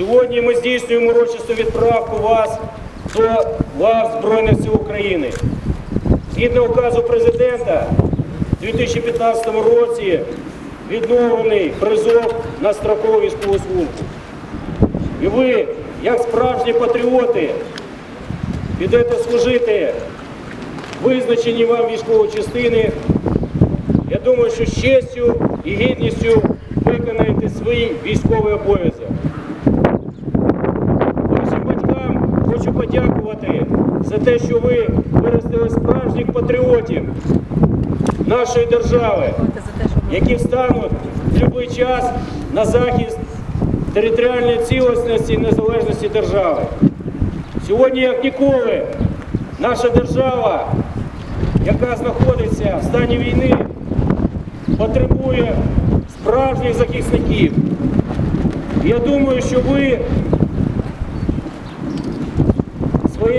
Сьогодні ми здійснюємо урочисту відправку вас до лав Збройних сил України. Згідно указу президента, у 2015 році відновлений призов на строкову військову службу. І ви, як справжні патріоти, підете служити визначені вам військові частини. Я думаю, що з честю і гідністю виконаєте свій військовий обов'язок. Подякувати за те, що ви виростили справжніх патріотів нашої держави, які встануть в будь-який час на захист територіальної цілісності і незалежності держави. Сьогодні, як ніколи, наша держава, яка знаходиться в стані війни, потребує справжніх захисників. Я думаю, що ви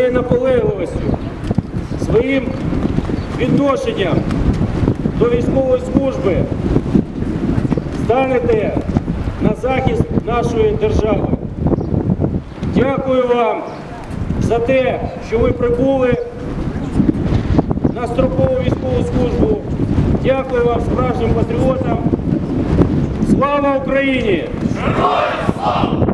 своєю наполегливістю, своїм відношенням до військової служби станете на захист нашої держави. Дякую вам за те, що ви прибули на строкову військову службу. Дякую вам, справжнім патріотам. Слава Україні! Слава